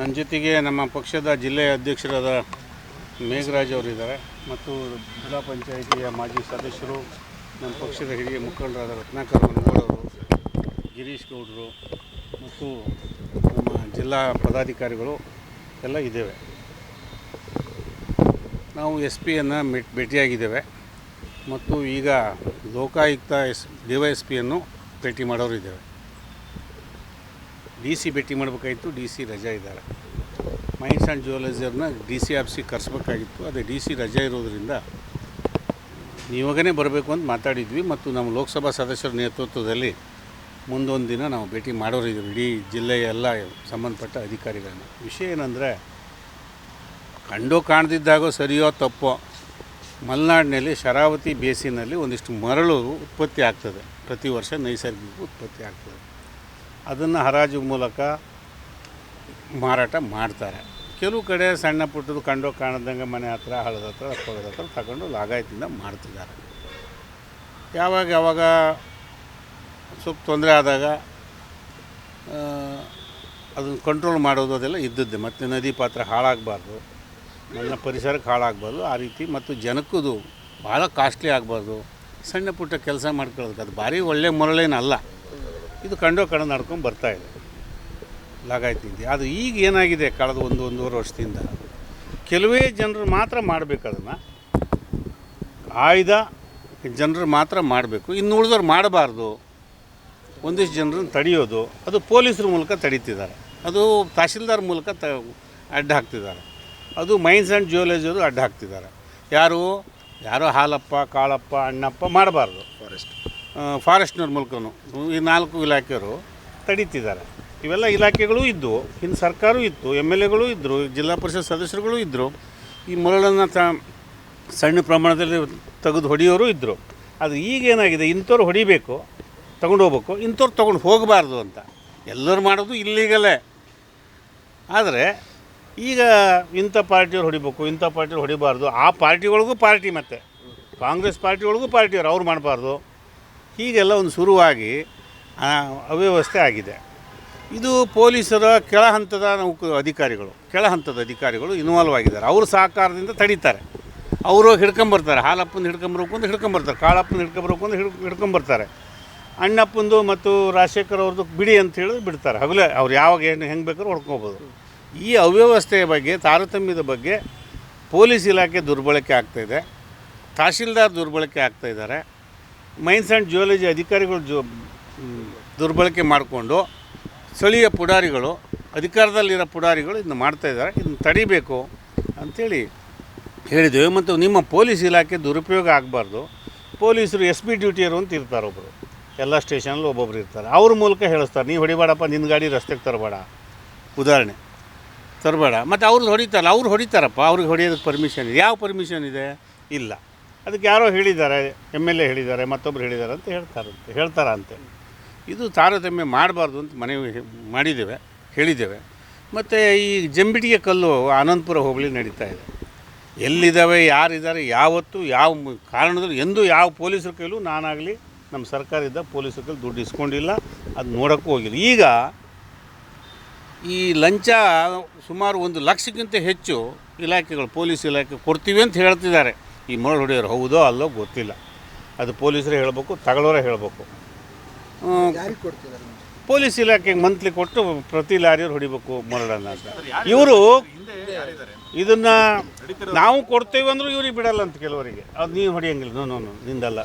ನನ್ನ ಜೊತೆಗೆ ನಮ್ಮ ಪಕ್ಷದ ಜಿಲ್ಲೆಯ ಅಧ್ಯಕ್ಷರಾದ ಮೇಘರಾಜ್ ಅವರಿದ್ದಾರೆ ಮತ್ತು ಜಿಲ್ಲಾ ಪಂಚಾಯಿತಿಯ ಮಾಜಿ ಸದಸ್ಯರು, ನಮ್ಮ ಪಕ್ಷದ ಹಿರಿಯ ಮುಖಂಡರಾದ ರತ್ನಾಕರ್ ಮನಗೂಡವರು ಗಿರೀಶ್ ಗೌಡರು ಮತ್ತು ನಮ್ಮ ಜಿಲ್ಲಾ ಪದಾಧಿಕಾರಿಗಳು ಎಲ್ಲ ಇದ್ದೇವೆ. ನಾವು ಎಸ್ ಪಿಯನ್ನು ಮೆಟ್ ಭೇಟಿಯಾಗಿದ್ದೇವೆ ಮತ್ತು ಈಗ Lokayukta S, D Y S ಪಿಯನ್ನು ಭೇಟಿ ಮಾಡೋರು ಇದ್ದೇವೆ ಡಿ ಸಿ ಭೇಟಿ ಮಾಡಬೇಕಾಗಿತ್ತು, ಡಿ ಸಿ ರಜಾ ಇದ್ದಾರೆ. ಮೈನ್ಸ್ ಆ್ಯಂಡ್ ಜ್ಯುವೆಲೈಸರ್ನ ಡಿ ಸಿ ಆಫೀಸಿಗೆ ಕರೆಸ್ಬೇಕಾಗಿತ್ತು. ಅದೇ ಡಿ ಸಿ ರಜಾ ಇರೋದರಿಂದ ನೀವಾಗೇ ಬರಬೇಕು ಅಂತ ಮಾತಾಡಿದ್ವಿ ಮತ್ತು ನಮ್ಮ ಲೋಕಸಭಾ ಸದಸ್ಯರ ನೇತೃತ್ವದಲ್ಲಿ ಮುಂದೊಂದು ದಿನ ನಾವು ಭೇಟಿ ಮಾಡೋರಿದ್ದೀವಿ ಇಡೀ ಜಿಲ್ಲೆಯ ಎಲ್ಲ ಸಂಬಂಧಪಟ್ಟ ಅಧಿಕಾರಿಗಳನ್ನ. ವಿಷಯ ಏನಂದರೆ, ಕಂಡೋ ಕಾಣದಿದ್ದಾಗೋ ಸರಿಯೋ ತಪ್ಪೋ ಮಲೆನಾಡಿನಲ್ಲಿ ಶರಾವತಿ ಬೇಸಿನಲ್ಲಿ ಒಂದಿಷ್ಟು ಮರಳು ಉತ್ಪತ್ತಿ ಆಗ್ತದೆ. ಪ್ರತಿ ವರ್ಷ ನೈಸರ್ಗಿಕ ಉತ್ಪತ್ತಿ ಆಗ್ತದೆ. ಅದನ್ನು ಹರಾಜು ಮೂಲಕ ಮಾರಾಟ ಮಾಡ್ತಾರೆ. ಕೆಲವು ಕಡೆ ಸಣ್ಣ ಪುಟ್ಟದು ಕಂಡೋ ಕಾಣದಂಗೆ ಮನೆ ಹತ್ರ ಹಳದ ಹತ್ರ ಹೊಲದ ಹತ್ರ ತಗೊಂಡು ಲಾಗಾಯತಿಂದ ಮಾಡ್ತಿದ್ದಾರೆ ಯಾವಾಗ ಯಾವಾಗ ಸ್ವಲ್ಪ ತೊಂದರೆ ಆದಾಗ ಅದನ್ನು ಕಂಟ್ರೋಲ್ ಮಾಡೋದು ಅದೆಲ್ಲ ಇದ್ದದ್ದೆ. ಮತ್ತು ನದಿ ಪಾತ್ರ ಹಾಳಾಗಬಾರ್ದು ನನ್ನ ಪರಿಸರಕ್ಕೆ ಹಾಳಾಗಬಾರ್ದು, ಆ ರೀತಿ ಮತ್ತು ಜನಕ್ಕದು ಭಾಳ ಕಾಸ್ಟ್ಲಿ ಆಗಬಾರ್ದು. ಸಣ್ಣ ಪುಟ್ಟ ಕೆಲಸ ಮಾಡ್ಕೊಳ್ಳೋದಕ್ಕೆ ಅದು ಭಾರಿ ಒಳ್ಳೆ ಮೊರಳೇನಲ್ಲ. ಇದು ಕಂಡೋ ಕಣ ನಡ್ಕೊಂಡು ಬರ್ತಾಯಿದೆ ಲಾಗಾಯ್ತಿದ್ದೆ ಅದು ಈಗ ಏನಾಗಿದೆ ಕಳೆದ ಒಂದು ಒಂದೂವರೆ ವರ್ಷದಿಂದ? ಕೆಲವೇ ಜನರು ಮಾತ್ರ ಮಾಡಬೇಕು ಅದನ್ನು. ಆಯ್ದ ಜನರು ಮಾತ್ರ ಮಾಡಬೇಕು. ಇನ್ನು ಉಳಿದವ್ರು ಮಾಡಬಾರ್ದು. ಒಂದಿಷ್ಟು ಜನರನ್ನು ತಡೆಯೋದು. ಅದು ಪೊಲೀಸರ ಮೂಲಕ ತಡೀತಿದ್ದಾರೆ. ಅದು ತಹಶೀಲ್ದಾರ್ ಮೂಲಕ ತ ಅಡ್ಡ ಹಾಕ್ತಿದ್ದಾರೆ. ಅದು ಮೈನ್ಸ್ ಆ್ಯಂಡ್ ಜ್ಯುವೆಲರ್ಸರು ಅಡ್ಡ ಹಾಕ್ತಿದ್ದಾರೆ. ಯಾರು? ಯಾರೋ ಹಾಲಪ್ಪ, ಕಾಳಪ್ಪ, ಅಣ್ಣಪ್ಪ ಮಾಡಬಾರ್ದು. ಫಾರೆಸ್ಟ್ ಫಾರೆಸ್ಟ್ನವ್ರ ಮೂಲಕವೂ ಈ ನಾಲ್ಕು ಇಲಾಖೆಯವರು ತಡೀತಿದ್ದಾರೆ. ಇವೆಲ್ಲ ಇಲಾಖೆಗಳು ಇದ್ದವು ಇನ್ನು ಸರ್ಕಾರವೂ ಇತ್ತು, ಎಂ ಎಲ್ ಎಗಳು ಇದ್ದರು ಜಿಲ್ಲಾ ಪರಿಷತ್ ಸದಸ್ಯರುಗಳು ಇದ್ದರು ಈ ಮರಳನ್ನು ತ, ಸಣ್ಣ ಪ್ರಮಾಣದಲ್ಲಿ ತೆಗೆದು ಹೊಡೆಯೋರು ಇದ್ದರು ಅದು ಈಗ ಏನಾಗಿದೆ, ಇಂಥವ್ರು ಹೊಡಿಬೇಕು, ತೊಗೊಂಡು ಹೋಗ್ಬೇಕು, ಇಂಥವ್ರು ತೊಗೊಂಡು ಹೋಗಬಾರ್ದು ಅಂತ. ಎಲ್ಲರೂ ಮಾಡೋದು ಇಲ್ಲಿಗಲೇ. ಆದರೆ, ಈಗ ಇಂಥ ಪಾರ್ಟಿಯವ್ರು ಹೊಡಿಬೇಕು, ಇಂಥ ಪಾರ್ಟಿಯವ್ರು ಹೊಡಿಬಾರ್ದು, ಆ ಪಾರ್ಟಿಗಳಿಗೂ ಪಾರ್ಟಿ ಮತ್ತೆ. ಕಾಂಗ್ರೆಸ್ ಪಾರ್ಟಿಗಳಿಗೂ ಪಾರ್ಟಿಯವ್ರು, ಅವ್ರು ಮಾಡಬಾರ್ದು. ಹೀಗೆಲ್ಲ ಒಂದು ಶುರುವಾಗಿ ಅವ್ಯವಸ್ಥೆ ಆಗಿದೆ. ಇದು ಪೊಲೀಸರ ಕೆಳ ಹಂತದ ನೌಕ ಅಧಿಕಾರಿಗಳು, ಕೆಳ ಹಂತದ ಅಧಿಕಾರಿಗಳು ಇನ್ವಾಲ್ವ್ ಆಗಿದ್ದಾರೆ. ಅವರು ಸಹಕಾರದಿಂದ ತಡೀತಾರೆ. ಅವರು ಹಿಡ್ಕೊಂಬರ್ತಾರೆ. ಹಾಲಪ್ಪನ ಹಿಡ್ಕೊಂಬರ್ಬೇಕು ಅಂತ ಹಿಡ್ಕೊಂಬರ್ತಾರೆ. ಕಾಳಪ್ಪನ ಹಿಡ್ಕೊಂಬರ್ಬೇಕು ಅಂತ ಹಿಡ್, ಹಿಡ್ಕೊಂಬರ್ತಾರೆ. ಅಣ್ಣಪ್ಪಂದು ಮತ್ತು ರಾಜಶೇಖರ್ ಅವ್ರದ್ದು ಬಿಡಿ ಅಂತ ಹೇಳಿದ್ರೆ ಬಿಡ್ತಾರೆ. ಹಗಲೇ ಅವ್ರು ಯಾವಾಗ ಏನು ಹೆಂಗೆ ಬೇಕಾದ್ರೂ ಹೊಡ್ಕೊಬೋದು. ಈ ಅವ್ಯವಸ್ಥೆಯ ಬಗ್ಗೆ, ತಾರತಮ್ಯದ ಬಗ್ಗೆ ಪೊಲೀಸ್ ಇಲಾಖೆ ದುರ್ಬಳಕೆ ಆಗ್ತಾಯಿದೆ ತಹಶೀಲ್ದಾರ್ ದುರ್ಬಳಕೆ ಆಗ್ತಾಯಿದ್ದಾರೆ ಮೈನ್ಸ್ ಆ್ಯಂಡ್ ಜಿಯಾಲಜಿ ಅಧಿಕಾರಿಗಳು ಜೋ ದುರ್ಬಳಕೆ ಮಾಡಿಕೊಂಡು ಸ್ಥಳೀಯ ಪುಡಾರಿಗಳು, ಅಧಿಕಾರದಲ್ಲಿರೋ ಪುಡಾರಿಗಳು ಇದನ್ನು ಮಾಡ್ತಾಯಿದ್ದಾರೆ ಇದನ್ನು ತಡಿಬೇಕು ಅಂಥೇಳಿ ಹೇಳಿದ್ದೇವೆ. ಮತ್ತು ನಿಮ್ಮ ಪೊಲೀಸ್ ಇಲಾಖೆ ದುರುಪಯೋಗ ಆಗಬಾರ್ದು. ಪೊಲೀಸರು ಎಸ್ ಪಿ ಡ್ಯೂಟಿಯರು ಅಂತ ಇರ್ತಾರೆ ಒಬ್ಬರು ಎಲ್ಲ ಸ್ಟೇಷನಲ್ಲಿ ಒಬ್ಬೊಬ್ರು ಇರ್ತಾರೆ. ಅವ್ರ ಮೂಲಕ ಹೇಳಿಸ್ತಾರೆ, ನೀವು ಹೊಡಿಬೇಡಪ್ಪ ನಿನ್ನ ಗಾಡಿ ರಸ್ತೆಗೆ ತರಬೇಡ, ಉದಾಹರಣೆ. ತರಬೇಡ. ಮತ್ತು ಅವ್ರದ್ದು ಹೊಡಿತಾರಲ್ಲ ಅವ್ರು ಹೊಡಿತಾರಪ್ಪ, ಅವ್ರಿಗೆ ಹೊಡಿಯೋದಕ್ಕೆ ಪರ್ಮಿಷನ್ ಇದೆ. ಯಾವ ಪರ್ಮಿಷನ್ ಇದೆ? ಇಲ್ಲ. ಅದಕ್ಕೆ ಯಾರೋ ಹೇಳಿದ್ದಾರೆ, ಎಂ ಎಲ್ ಎ ಹೇಳಿದ್ದಾರೆ ಮತ್ತೊಬ್ಬರು ಹೇಳಿದ್ದಾರೆ ಅಂತ ಹೇಳ್ತಾರಂತೆ ಹೇಳ್ತಾರಂತೆ ಇದು ತಾರತಮ್ಯ ಮಾಡಬಾರ್ದು ಅಂತ ಮನವಿ ಮಾಡಿದ್ದೇವೆ, ಹೇಳಿದ್ದೇವೆ. ಮತ್ತು ಈ ಜಂಬಿಟಿಗೆ ಕಲ್ಲು ಆನಂದಪುರ ಹೋಬಳಿ ನಡೀತಾ ಇದೆ. ಎಲ್ಲಿದ್ದಾವೆ, ಯಾರಿದ್ದಾರೆ, ಯಾವತ್ತು, ಯಾವ ಕಾರಣದಲ್ಲಿ, ಎಂದೂ ಯಾವ ಪೊಲೀಸರ ಕೈಲೂ ನಾನಾಗಲಿ ನಮ್ಮ ಸರ್ಕಾರದಿಂದ ಪೊಲೀಸರ ಕೈಲಿ ದುಡ್ಡು ಇಸ್ಕೊಂಡಿಲ್ಲ, ಅದು ನೋಡೋಕ್ಕೂ ಹೋಗಿಲ್ಲ. ಈಗ ಈ ಲಂಚ ಸುಮಾರು ಒಂದು ಲಕ್ಷಕ್ಕಿಂತ ಹೆಚ್ಚು ಇಲಾಖೆಗಳು, ಪೊಲೀಸ್ ಇಲಾಖೆ ಕೊಡ್ತೀವಿ ಅಂತ ಹೇಳ್ತಿದ್ದಾರೆ. ಈ ಮರಳು ಹೊಡೆಯೋರು ಹೌದೋ ಅಲ್ಲೋ ಗೊತ್ತಿಲ್ಲ. ಅದು ಪೊಲೀಸರೇ ಹೇಳಬೇಕು ತಗೊಳ್ಳೋರೇ ಹೇಳಬೇಕು. ಪೊಲೀಸ್ ಇಲಾಖೆಗೆ ಮಂತ್ಲಿ ಕೊಟ್ಟು ಪ್ರತಿ ಲಾರಿಯವ್ರು ಹೊಡಿಬೇಕು ಮರಳನ್ನು ಅಂತ. ಇವರು ಇದನ್ನು ನಾವು ಕೊಡ್ತೇವೆ ಅಂದರೂ ಇವ್ರಿಗೆ ಬಿಡಲ್ಲ ಅಂತ ಕೆಲವರಿಗೆ. ಅದು ನೀವು ಹೊಡಿಯಂಗಿಲ್ಲ ನೋ ನೋ ನೋ ನಿಂದಲ್ಲ.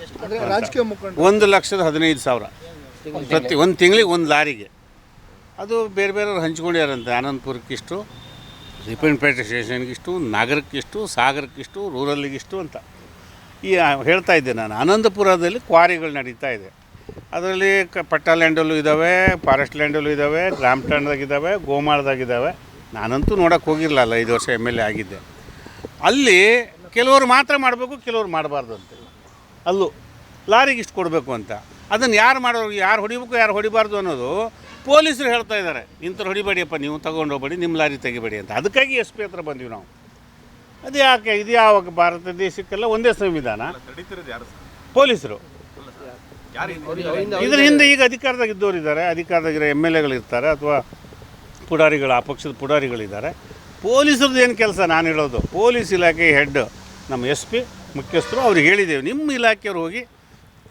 ಒಂದು ಲಕ್ಷದ ಹದಿನೈದು ಸಾವಿರ. ಪ್ರತಿ ಒಂದು ತಿಂಗಳಿಗೆ ಒಂದು ಲಾರಿಗೆ. ಅದು ಬೇರೆ ಬೇರೆಯವ್ರು ಹಂಚ್ಕೊಂಡ್ಯಾರಂತೆ ಆನಂದಪುರಕ್ಕಿಷ್ಟು ರಿಪನ್ಪೇಟೆ ಸ್ಟೇಷನ್ಗಿಷ್ಟು, ನಗರಕ್ಕಿಷ್ಟು, ಸಾಗರಕ್ಕಿಷ್ಟು, ರೂರಲ್ಲಿಗಿಷ್ಟು ಅಂತ. ಈ ಹೇಳ್ತಾ ಇದ್ದೆ ನಾನು. ಆನಂದಪುರದಲ್ಲಿ ಕ್ವಾರಿಗಳು ನಡೀತಾ ಇದೆ. ಅದರಲ್ಲಿ ಕ, ಪಟ್ಟ ಲ್ಯಾಂಡಲ್ಲೂ ಇದ್ದಾವೆ, ಫಾರೆಸ್ಟ್ ಲ್ಯಾಂಡಲ್ಲೂ ಇದ್ದಾವೆ ಗ್ರಾಮ್ಟನ್ದಾಗ ಇದ್ದಾವೆ ಗೋಮಾಳದಾಗ ಇದ್ದಾವೆ ನಾನಂತೂ ನೋಡೋಕೆ ಹೋಗಿರಲಿಲ್ಲ ಐದು ವರ್ಷ ಎಂ ಎಲ್ ಎ ಆಗಿದ್ದೆ. ಅಲ್ಲಿ ಕೆಲವರು ಮಾತ್ರ ಮಾಡಬೇಕು, ಕೆಲವರು ಮಾಡಬಾರ್ದು ಅಂತ. ಅಲ್ಲೂ ಲಾರಿಗೆ ಇಷ್ಟು ಕೊಡಬೇಕು ಅಂತ. ಅದನ್ನು ಯಾರು ಮಾಡೋರು, ಯಾರು ಹೊಡಿಬೇಕು, ಯಾರು ಹೊಡಿಬಾರ್ದು ಅನ್ನೋದು ಪೊಲೀಸರು ಹೇಳ್ತಾ ಇದ್ದಾರೆ ಇಂಥವ್ರು ಹೊಡಿಬೇಡಿಯಪ್ಪ ನೀವು ತಗೊಂಡು ಹೋಗ್ಬೇಡಿ ನಿಮ್ಮ ಲಾರಿ ತೆಗಿಬೇಡಿ ಅಂತ. ಅದಕ್ಕಾಗಿ ಎಸ್ ಪಿ ಹತ್ರ ಬಂದೀವಿ ನಾವು. ಅದು ಯಾಕೆ? ಇದು ಯಾವಾಗ ಭಾರತ ದೇಶಕ್ಕೆಲ್ಲ ಒಂದೇ ಸಂವಿಧಾನ. ತಡೀತಿರೋದು ಯಾರು ಪೊಲೀಸರು. ಯಾರು ಇದ್ರ ಹಿಂದೆ ಈಗ ಅಧಿಕಾರದಾಗ ಇದ್ದವರು ಇದ್ದಾರೆ ಅಧಿಕಾರದಾಗಿರೋ ಎಂ ಎಲ್ ಎಗಳು ಇರ್ತಾರೆ ಅಥವಾ ಪುಡಾರಿಗಳು ಆ ಪಕ್ಷದ ಪುಡಾರಿಗಳಿದ್ದಾರೆ. ಪೊಲೀಸರದ್ದು ಏನು ಕೆಲಸ? ನಾನು ಹೇಳೋದು ಪೊಲೀಸ್ ಇಲಾಖೆ ಹೆಡ್ ನಮ್ಮ ಎಸ್ ಪಿ ಮುಖ್ಯಸ್ಥರು ಅವ್ರಿಗೆ ಹೇಳಿದ್ದೇವೆ. ನಿಮ್ಮ ಇಲಾಖೆಯವ್ರು ಹೋಗಿ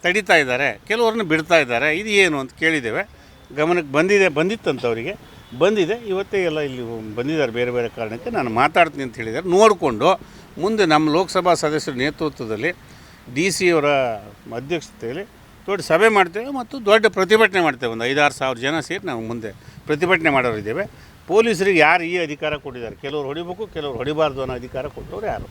ತಡಿತಾ ಇದ್ದಾರೆ ಕೆಲವ್ರನ್ನ ಬಿಡ್ತಾ ಇದ್ದಾರೆ ಇದು ಏನು ಅಂತ ಕೇಳಿದ್ದೇವೆ. ಗಮನಕ್ಕೆ ಬಂದಿದೆ, ಬಂದಿತ್ತಂತ ಅವರಿಗೆ. ಬಂದಿದೆ, ಇವತ್ತೇ ಎಲ್ಲ ಇಲ್ಲಿ ಬಂದಿದ್ದಾರೆ, ಬೇರೆ ಬೇರೆ ಕಾರಣಕ್ಕೆ ನಾನು ಮಾತಾಡ್ತೀನಿ ಅಂತ ಹೇಳಿದ್ದಾರೆ. ನೋಡಿಕೊಂಡು, ಮುಂದೆ ನಮ್ಮ ಲೋಕಸಭಾ ಸದಸ್ಯರ ನೇತೃತ್ವದಲ್ಲಿ ಡಿ ಸಿ ಅವರ ಅಧ್ಯಕ್ಷತೆಯಲ್ಲಿ ದೊಡ್ಡ ಸಭೆ ಮಾಡ್ತೇವೆ ಮತ್ತು ದೊಡ್ಡ ಪ್ರತಿಭಟನೆ ಮಾಡ್ತೇವೆ. ಒಂದು ಐದಾರು ಸಾವಿರ ಜನ ಸೇರಿ ನಾವು ಮುಂದೆ ಪ್ರತಿಭಟನೆ ಮಾಡೋರಿದ್ದೇವೆ ಪೊಲೀಸರಿಗೆ ಯಾರು ಈ ಅಧಿಕಾರ ಕೊಟ್ಟಿದ್ದಾರೆ? ಕೆಲವರು ಹೊಡಿಬೇಕು, ಕೆಲವರು ಹೊಡಿಬಾರ್ದು ಅನ್ನೋ ಅಧಿಕಾರ ಕೊಟ್ಟವ್ರು ಯಾರು?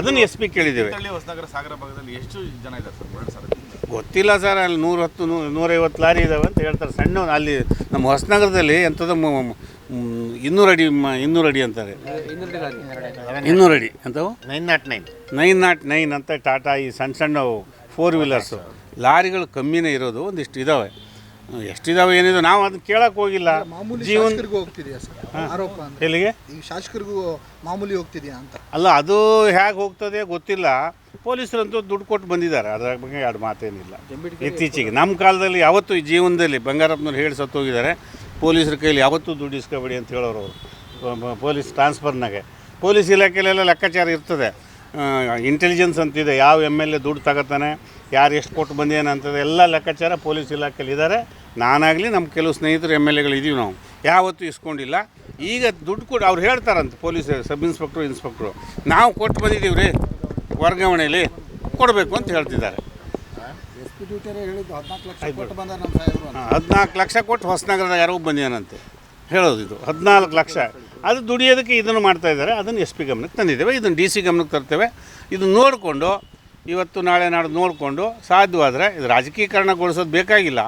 ಅದನ್ನು ಎಸ್ ಪಿ ಕೇಳಿದ್ದೇವೆ. ಹೊಸನಗರ ಸಾಗರ ಭಾಗದಲ್ಲಿ ಎಷ್ಟು ಜನ ಇದ್ದಾರೆ ಸರ್? ಸರ್ ಗೊತ್ತಿಲ್ಲ ಸರ್ ಅಲ್ಲಿ ನೂರ ಹತ್ತು ನೂ ನೂರೈವತ್ತು ಲಾರಿ ಇದಾವೆ ಅಂತ ಹೇಳ್ತಾರೆ. ಸಣ್ಣ ಅಲ್ಲಿ ನಮ್ಮ ಹೊಸನಗರದಲ್ಲಿ ಎಂಥದ್ದು ಇನ್ನೂರು ಅಡಿ ಮ- ಇನ್ನೂರು ಅಡಿ ಅಂತಾರೆ. ಇನ್ನೂರು ಅಡಿ ಅಂತವು nine nought nine. Nine nought nine ಅಂತ ಟಾಟಾ ಈ ಸಣ್ಣ ಸಣ್ಣ ಫೋರ್ ವೀಲರ್ಸು ಲಾರಿಗಳು ಕಮ್ಮಿನೇ ಇರೋದು ಒಂದಿಷ್ಟು ಇದ್ದಾವೆ ಎಷ್ಟಿದಾವೆ ಏನಿದೆ ನಾವು ಅದನ್ನ ಕೇಳಕ್ಕೆ ಹೋಗಿಲ್ಲ. ಮಾಮೂಲಿ ಜೀವನ ಹೋಗ್ತಿದ್ಯಾ ಎಲ್ಲಿಗೆ? ಶಾಸಕರಿಗೂ ಮಾಮೂಲಿ ಹೋಗ್ತಿದ್ಯಾ ಅಂತ. ಅಲ್ಲ ಅದು ಹೇಗೆ ಹೋಗ್ತದೆ ಗೊತ್ತಿಲ್ಲ. ಪೊಲೀಸರಂತೂ ದುಡ್ಡು ಕೊಟ್ಟು ಬಂದಿದ್ದಾರೆ. ಅದರ ಬಗ್ಗೆ ಎರಡು ಮಾತೇನಿಲ್ಲ. ಇತ್ತೀಚೆಗೆ ನಮ್ಮ ಕಾಲದಲ್ಲಿ ಯಾವತ್ತೂ ಈ ಜೀವನದಲ್ಲಿ ಬಂಗಾರಪ್ಪನವ್ರು ಹೇಳಿ ಸತ್ತೋಗಿದ್ದಾರೆ ಪೊಲೀಸರ ಕೈಯಲ್ಲಿ ಯಾವತ್ತೂ ದುಡ್ಡು ಇಸ್ಕೋಬೇಡಿ ಅಂತ ಹೇಳೋರು ಅವರು. ಪೊಲೀಸ್ ಟ್ರಾನ್ಸ್ಫರ್ನಾಗೆ ಪೊಲೀಸ್ ಇಲಾಖೆಯಲ್ಲೆಲ್ಲ ಲೆಕ್ಕಾಚಾರ ಇರ್ತದೆ. ಇಂಟೆಲಿಜೆನ್ಸ್ ಅಂತಿದೆ. ಯಾವ ಎಂ ಎಲ್ ಎ ದುಡ್ಡು ತಗೋತಾನೆ ಯಾರು ಎಷ್ಟು ಕೊಟ್ಟು ಬಂದೇನೆ ಅಂತದೆ ಎಲ್ಲ ಲೆಕ್ಕಾಚಾರ ಪೊಲೀಸ್ ಇಲಾಖೆಯಲ್ಲಿ ಇದ್ದಾರೆ ನಾನಾಗಲಿ ನಮ್ಮ ಕೆಲವು ಸ್ನೇಹಿತರು ಎಂ ಎಲ್ ಎಗಳು ಇದ್ದೀವಿ ನಾವು. ಯಾವತ್ತೂ ಇಸ್ಕೊಂಡಿಲ್ಲ. ಈಗ ದುಡ್ಡು ಕೊಟ್ಟು ಅವ್ರು ಹೇಳ್ತಾರಂತೆ ಪೊಲೀಸ್ ಸಬ್ ಇನ್ಸ್ಪೆಕ್ಟ್ರು ಇನ್ಸ್ಪೆಕ್ಟ್ರು ನಾವು ಕೊಟ್ಟು ಬಂದಿದ್ದೀವಿ ರೀ ವರ್ಗಾವಣೆಯಲ್ಲಿ ಕೊಡಬೇಕು ಅಂತ ಹೇಳ್ತಿದ್ದಾರೆ. ಹದಿನಾಲ್ಕು ಲಕ್ಷ ಕೊಟ್ಟು ಹೊಸನಗರದಾಗ ಯಾರೋ ಬಂದಿಯಾನಂತೆ ಹೇಳೋದು ಇದು. ಹದಿನಾಲ್ಕು ಲಕ್ಷ. ಅದು ದುಡಿಯೋದಕ್ಕೆ ಇದನ್ನು ಮಾಡ್ತಾ ಇದ್ದಾರೆ. ಅದನ್ನು ಎಸ್ ಪಿ ಗಮನಕ್ಕೆ ತಂದಿದ್ದೇವೆ. ಇದನ್ನು ಡಿ ಸಿ ಗಮನಕ್ಕೆ ತರ್ತೇವೆ. ಇದನ್ನು ನೋಡಿಕೊಂಡು, ಇವತ್ತು ನಾಳೆ ನಾಡು ನೋಡಿಕೊಂಡು ಸಾಧ್ಯವಾದರೆ ಇದು ರಾಜಕೀಕರಣಗೊಳಿಸೋದು ಬೇಕಾಗಿಲ್ಲ.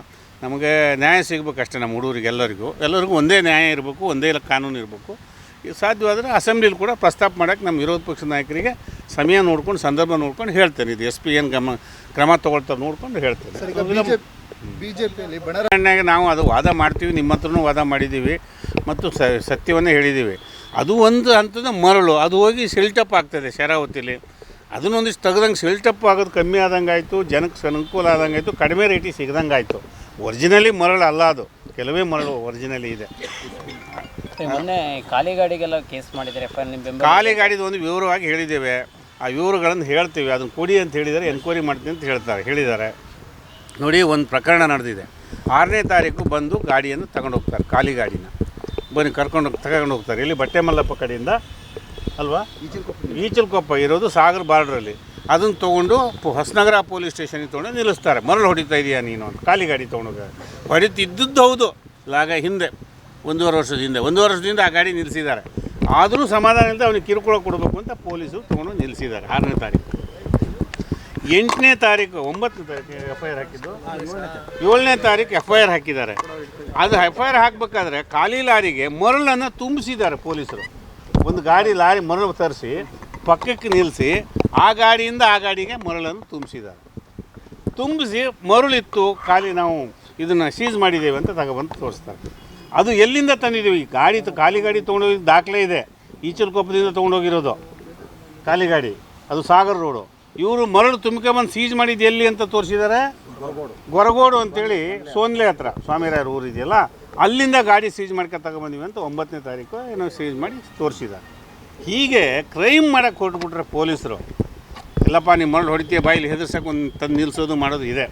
ನಮಗೆ ನ್ಯಾಯ ಸಿಗಬೇಕಷ್ಟೇ ನಮ್ಮ ಹುಡುಗರಿಗೆ, ಎಲ್ಲರಿಗೂ. ಎಲ್ಲರಿಗೂ ಒಂದೇ ನ್ಯಾಯ ಇರಬೇಕು, ಒಂದೇ ಕಾನೂನು ಇರಬೇಕು. ಇದು ಸಾಧ್ಯವಾದರೆ ಅಸೆಂಬ್ಲಿಲಿ ಕೂಡ ಪ್ರಸ್ತಾಪ ಮಾಡೋಕ್ಕೆ ನಮ್ಮ ವಿರೋಧ ಪಕ್ಷದ ನಾಯಕರಿಗೆ ಸಮಯ ನೋಡ್ಕೊಂಡು ಸಂದರ್ಭ ನೋಡ್ಕೊಂಡು ಹೇಳ್ತೇನೆ. ಇದು ಎಸ್ ಪಿ ಏನು ಗಮ ಕ್ರಮ ತೊಗೊಳ್ತಾರೆ ನೋಡ್ಕೊಂಡು ಹೇಳ್ತೇನೆ. ಬಿ ಜೆ ಬಿಜೆಪಿಯಲ್ಲಿ ಬಣರ ಬಣರಣ್ಣಾಗ ನಾವು ಅದು ವಾದ ಮಾಡ್ತೀವಿ ನಿಮ್ಮ ಹತ್ರನೂ ವಾದ ಮಾಡಿದ್ದೀವಿ ಮತ್ತು ಸ ಸತ್ಯವನ್ನೇ ಹೇಳಿದ್ದೀವಿ. ಅದು ಒಂದು ಹಂತದ ಮರಳು. ಅದು ಹೋಗಿ ಸಿಲ್ಟಪ್ ಆಗ್ತದೆ ಶರಾವತಿಲಿ. ಅದನ್ನೊಂದಿಷ್ಟು ತೆಗ್ದಂಗೆ ಸಿಲ್ಟಪ್ ಆಗೋದು ಕಮ್ಮಿ ಆದಂಗೆ ಆಯಿತು ಜನಕ್ಕೆ ಅನುಕೂಲ ಆದಂಗೆ ಆಯಿತು ಕಡಿಮೆ ರೇಟಿಗೆ ಸಿಗ್ದಂಗೆ ಆಯಿತು. ಒರಿಜಿನಲಿ ಮರಳು ಅಲ್ಲ ಅದು. ಕೆಲವೇ ಮರಳು ಒರಿಜಿನಲಿ ಇದೆ. ಮತ್ತೆ ಮೊನ್ನೆ ಖಾಲಿ ಗಾಡಿಗೆಲ್ಲ ಕೇಸ್ ಬೆಂಬಲ ಖಾಲಿ ಗಾಡಿದು ಒಂದು ವಿವರವಾಗಿ ಹೇಳಿದ್ದೇವೆ. ಆ ವಿವರಗಳನ್ನು ಹೇಳ್ತೀವಿ. ಅದನ್ನು ಕೊಡಿ ಅಂತ ಹೇಳಿದರೆ ಎನ್ಕ್ವೈರಿ ಮಾಡ್ತೀನಿ ಅಂತ ಹೇಳ್ತಾರೆ, ಹೇಳಿದ್ದಾರೆ. ನೋಡಿ, ಒಂದು ಪ್ರಕರಣ ನಡೆದಿದೆ. ಆರನೇ ತಾರೀಕು ಬಂದು ಗಾಡಿಯನ್ನು ತಗೊಂಡು ಹೋಗ್ತಾರೆ, ಖಾಲಿ ಗಾಡಿನ. ಬನ್ನಿ, ಕರ್ಕೊಂಡು ತಗೊಂಡು ಹೋಗ್ತಾರೆ. ಇಲ್ಲಿ ಬಟ್ಟೆ ಮಲ್ಲಪ್ಪ ಕಡೆಯಿಂದ, ಅಲ್ವಾ? ಈಚಲ್ಕೊಪ್ಪ ಇರೋದು ಸಾಗರ್ ಬಾರ್ಡ್ರಲ್ಲಿ. ಅದನ್ನು ತೊಗೊಂಡು ಹೊಸನಗರ ಪೊಲೀಸ್ ಸ್ಟೇಷನಿಗೆ ತೊಗೊಂಡು ನಿಲ್ಲಿಸ್ತಾರೆ. ಮರಳು ಹೊಡಿತಾ ಇದೆಯಾ ನೀನು ಅಂತ. ಖಾಲಿ ಗಾಡಿ ತೊಗೊಂಡೋಗ ಹೊಡಿತಿದ್ದದ್ದು ಹೌದು. ಲಾಗ ಹಿಂದೆ, ಒಂದೂವರೆ ವರ್ಷದ ಹಿಂದೆ, ಒಂದೂವರೆ ವರ್ಷದಿಂದ ಆ ಗಾಡಿ ನಿಲ್ಲಿಸಿದ್ದಾರೆ. ಆದರೂ ಸಮಾಧಾನ ಇಲ್ಲದೆ ಅವನಿಗೆ ಕಿರುಕುಳ ಕೊಡಬೇಕು ಅಂತ ಪೊಲೀಸರು ತೊಗೊಂಡು ನಿಲ್ಲಿಸಿದ್ದಾರೆ. ಆರನೇ ತಾರೀಕು. ಎಂಟನೇ ತಾರೀಕು, ಒಂಬತ್ತನೇ ತಾರೀಕು ಎಫ್ ಐ ಆರ್ ಹಾಕಿದ್ದು. ಏಳನೇ ತಾರೀಕು ಎಫ್ ಐ ಆರ್ ಹಾಕಿದ್ದಾರೆ. ಅದು ಎಫ್ ಐ ಆರ್ ಹಾಕಬೇಕಾದ್ರೆ ಖಾಲಿ ಲಾರಿಗೆ ಮರಳನ್ನು ತುಂಬಿಸಿದ್ದಾರೆ ಪೊಲೀಸರು. ಒಂದು ಗಾಡಿ ಲಾರಿ ಮರಳು ತರಿಸಿ ಪಕ್ಕಕ್ಕೆ ನಿಲ್ಲಿಸಿ ಆ ಗಾಡಿಯಿಂದ ಆ ಗಾಡಿಗೆ ಮರಳನ್ನು ತುಂಬಿಸಿದ್ದಾರೆ. ತುಂಬಿಸಿ ಮರಳಿತ್ತು, ಖಾಲಿ ನಾವು ಇದನ್ನು ಸೀಸ್ ಮಾಡಿದ್ದೇವೆ ಅಂತ ತಗೊಬಂದು ತೋರಿಸ್ತಾರೆ. ಅದು ಎಲ್ಲಿಂದ ತಂದಿದ್ದೀವಿ? ಈ ಗಾಡಿ ಖಾಲಿ ಗಾಡಿ ತೊಗೊಂಡೋಗಿ ದಾಖಲೆ ಇದೆ. ಈಚಲಕೊಪ್ಪದಿಂದ ತೊಗೊಂಡೋಗಿರೋದು ಖಾಲಿ ಗಾಡಿ. ಅದು ಸಾಗರ್ ರೋಡು. ಇವರು ಮರಳು ತುಂಬ್ಕೊಂಬಂದು ಸೀಜ್ ಮಾಡಿದ್ದು ಎಲ್ಲಿ ಅಂತ ತೋರಿಸಿದ್ದಾರೆ ಗೊರಗೋಡು ಅಂತೇಳಿ ಸೋನ್ಲೆ ಹತ್ರ. ಸ್ವಾಮಿರಾಯರ ಊರು ಇದೆಯಲ್ಲ? ಅಲ್ಲಿಂದ ಗಾಡಿ ಸೀಜ್ ಮಾಡ್ಕೊ ತಗೊಂಬಂದಿವಿ ಅಂತ ಒಂಬತ್ತನೇ ತಾರೀಕು ಏನೋ ಸೀಜ್ ಮಾಡಿ ತೋರಿಸಿದ್ದಾರೆ ಹೀಗೆ ಕ್ರೈಮ್ ಮಾಡೋಕ್ಕೆ ಹೊರಟ್ಬಿಟ್ರೆ ಪೊಲೀಸರು. ಇಲ್ಲಪ್ಪ ನೀವು ಮರಳು ಹೊಡಿತೀಯ, ಬಾಯಿಲಿ ಹೆದರ್ಸಕ್ಕೆ ಒಂದು ತಂದು ನಿಲ್ಲಿಸೋದು ಮಾಡೋದು ಇದೆ.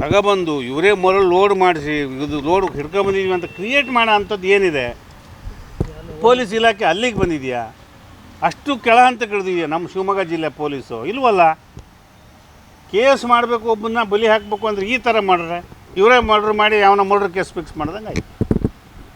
ತಗೊಬಂದು ಇವರೇ ಮರಳು ಲೋಡ್ ಮಾಡಿಸಿ, ಇದು ಲೋಡ್ ಹಿಡ್ಕೊಂಬಂದಿದ್ದೀವಿ ಅಂತ ಕ್ರಿಯೇಟ್ ಮಾಡೋ ಅಂಥದ್ದು ಏನಿದೆ? ಪೊಲೀಸ್ ಇಲಾಖೆ ಅಲ್ಲಿಗೆ ಬಂದಿದೆಯಾ? ಅಷ್ಟು ಕೆಳ ಅಂತ ಕಳೆದಿದೆಯಾ ನಮ್ಮ ಶಿವಮೊಗ್ಗ ಜಿಲ್ಲೆ ಪೊಲೀಸು? ಇಲ್ವಲ್ಲ? ಕೇಸ್ ಮಾಡಬೇಕು, ಒಬ್ಬನ್ನ ಬಲಿ ಹಾಕಬೇಕು ಅಂದ್ರೆ ಈ ಥರ ಮಾಡ್ರೆ, ಇವರೇ ಮರ್ಡ್ರ್ ಮಾಡಿ, ಯಾವನ ಮರ್ಡ್ರ್ ಕೇಸ್ ಫಿಕ್ಸ್ ಮಾಡ್ದಂಗೆ ಆಯ್ತು